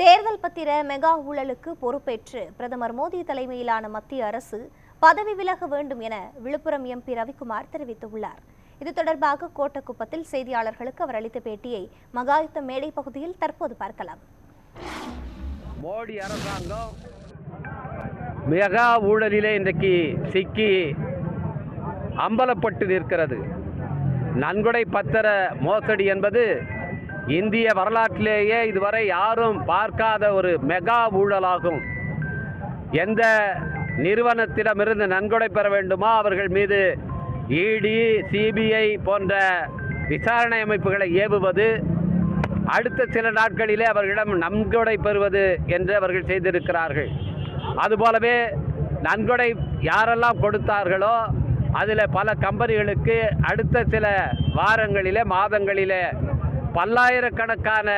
தேர்தல் பத்திர மெகா ஊழலுக்கு பொறுப்பேற்று பிரதமர் மோடி தலைமையிலான மத்திய அரசு பதவி விலக வேண்டும் என விழுப்புரம் எம்பி ரவிக்குமார் தெரிவித்துள்ளார். இது தொடர்பாக கோட்டக்குப்பத்தில் செய்தியாளர்களுக்கு அவர் அளித்த பேட்டியை மகாயுத்தம் மேடை பகுதியில் தற்போது பார்க்கலாம். மோடி அரசாங்கம் மெகா ஊழலிலே இன்றைக்கு சிக்கி அம்பலப்பட்டு நிற்கிறது. நன்கொடை பத்திர மோசடி என்பது இந்திய வரலாற்றிலேயே இதுவரை யாரும் பார்க்காத ஒரு மெகா ஊழலாகும். எந்த நிறுவனத்திடமிருந்து நன்கொடை பெற வேண்டுமோ அவர்கள் மீது இடி சிபிஐ போன்ற விசாரணை அமைப்புகளை ஏவுவது அடுத்த சில நாட்களிலே அவர்களிடம் நன்கொடை பெறுவது என்று அவர்கள் செய்திருக்கிறார்கள். அதுபோலவே நன்கொடை யாரெல்லாம் கொடுத்தார்களோ அதில் பல கம்பெனிகளுக்கு அடுத்த சில வாரங்களிலே மாதங்களிலே பல்லாயிரக்கணக்கான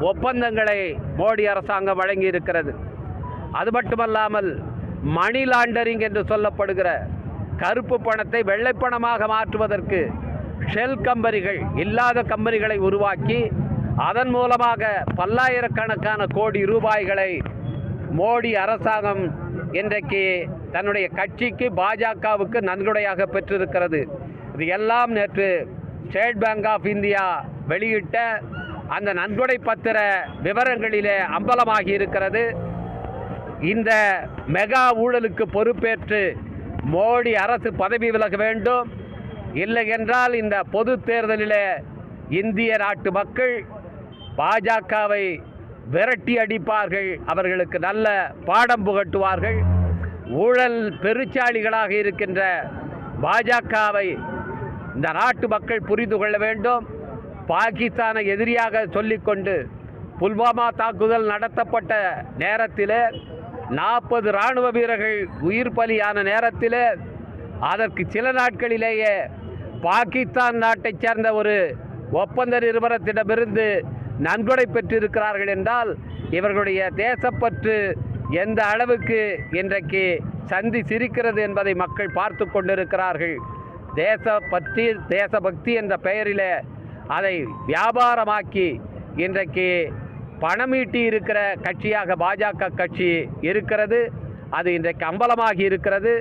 ஒப்பந்தங்களை மோடி அரசாங்கம் வழங்கி இருக்கிறது அது மட்டுமல்லாமல் மணி லாண்டரிங் என்று சொல்லப்படுகிற கருப்பு பணத்தை வெள்ளைப்பணமாக மாற்றுவதற்கு ஷெல் கம்பெனிகள் இல்லாத கம்பெனிகளை உருவாக்கி அதன் மூலமாக பல்லாயிரக்கணக்கான கோடி ரூபாய்களை மோடி அரசாங்கம் இன்றைக்கு தன்னுடைய கட்சிக்கு பாஜகவுக்கு நன்கொடையாக பெற்றிருக்கிறது. இது எல்லாம் நேற்று ஸ்டேட் பேங்க் ஆஃப் இந்தியா வெளியிட்ட அந்த நன்கொடை பத்திர விவரங்களிலே அம்பலமாகி இருக்கிறது. இந்த மெகா ஊழலுக்கு பொறுப்பேற்று மோடி அரசு பதவி விலக வேண்டும். இல்லை என்றால் இந்த பொது தேர்தலிலே இந்திய நாட்டு மக்கள் பாஜகவை விரட்டி அடிப்பார்கள். அவர்களுக்கு நல்ல பாடம் புகட்டுவார்கள். ஊழல் பெருச்சாளிகளாக இருக்கின்ற பாஜகவை இந்த நாட்டு மக்கள் புரிந்து கொள்ள வேண்டும். பாகிஸ்தானை எதிரியாக சொல்லிக்கொண்டு புல்வாமா தாக்குதல் நடத்தப்பட்ட நேரத்தில் நாற்பது இராணுவ வீரர்கள் உயிர் பலியான நேரத்தில் அதற்கு சில நாட்களிலேயே பாகிஸ்தான் நாட்டைச் சேர்ந்த ஒரு ஒப்பந்த நிறுவனத்திடமிருந்து நன்கொடை பெற்றிருக்கிறார்கள் என்றால் இவர்களுடைய தேசப்பற்று எந்த அளவுக்கு இன்றைக்கு சந்தி சிரிக்கிறது என்பதை மக்கள் பார்த்து கொண்டிருக்கிறார்கள். தேசப்பற்றி தேசபக்தி என்ற பெயரிலே அதை வியாபாரமாக்கி இன்றைக்கு பணமீட்டி இருக்கிற கட்சியாக பாஜக கட்சி இருக்கிறது. அது இன்றைக்கு அம்பலமாகி இருக்கிறது.